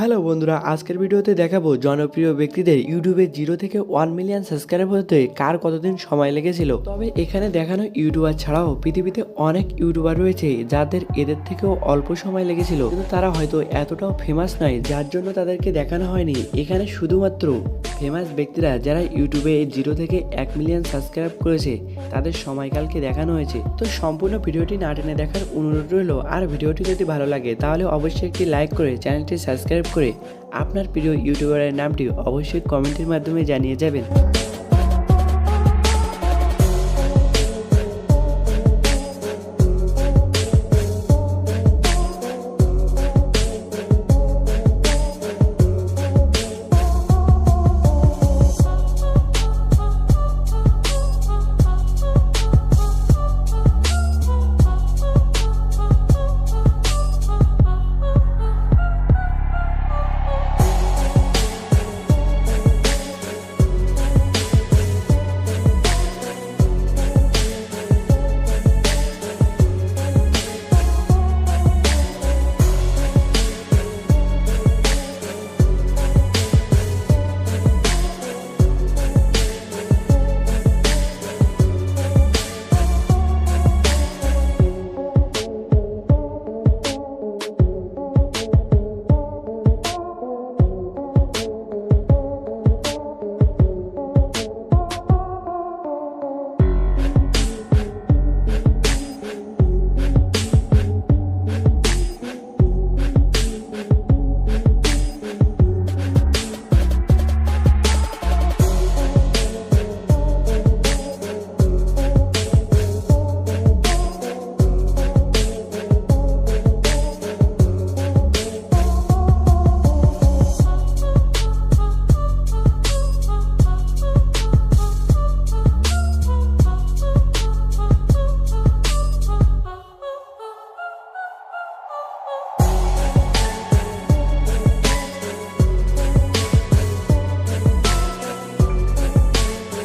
Hello বন্ধুরা, আজকের ভিডিওতে দেখাবো জনপ্রিয় ব্যক্তিদের ইউটিউবে জিরো থেকে ওয়ান মিলিয়ন সাবস্ক্রাইব হতে কার কতদিন সময় লেগেছিল? তবে এখানে দেখানো ইউটিউবার ছাড়াও পৃথিবীতে অনেক ইউটিউবার রয়েছে যাদের এদের থেকেও অল্প সময় লেগেছিল। কিন্তু তারা হয়তো এতটাও ফেমাস নয়, যার জন্য তাদেরকে দেখানো হয়নি। এখানে শুধুমাত্র ফেমাস ব্যক্তিরা যারা ইউটিউবে জিরো থেকে এক মিলিয়ন সাবস্ক্রাইব করেছে, তাদের সময়কালকে দেখানো হয়েছে। তো সম্পূর্ণ ভিডিওটি না টেনে দেখার অনুরোধ রইল। আর ভিডিওটি যদি ভালো লাগে, তাহলে অবশ্যই একটি লাইক করে চ্যানেলটি সাবস্ক্রাইব করে আপনার প্রিয় ইউটিউবারের নামটি অবশ্যই কমেন্টের মাধ্যমে জানিয়ে যাবেন।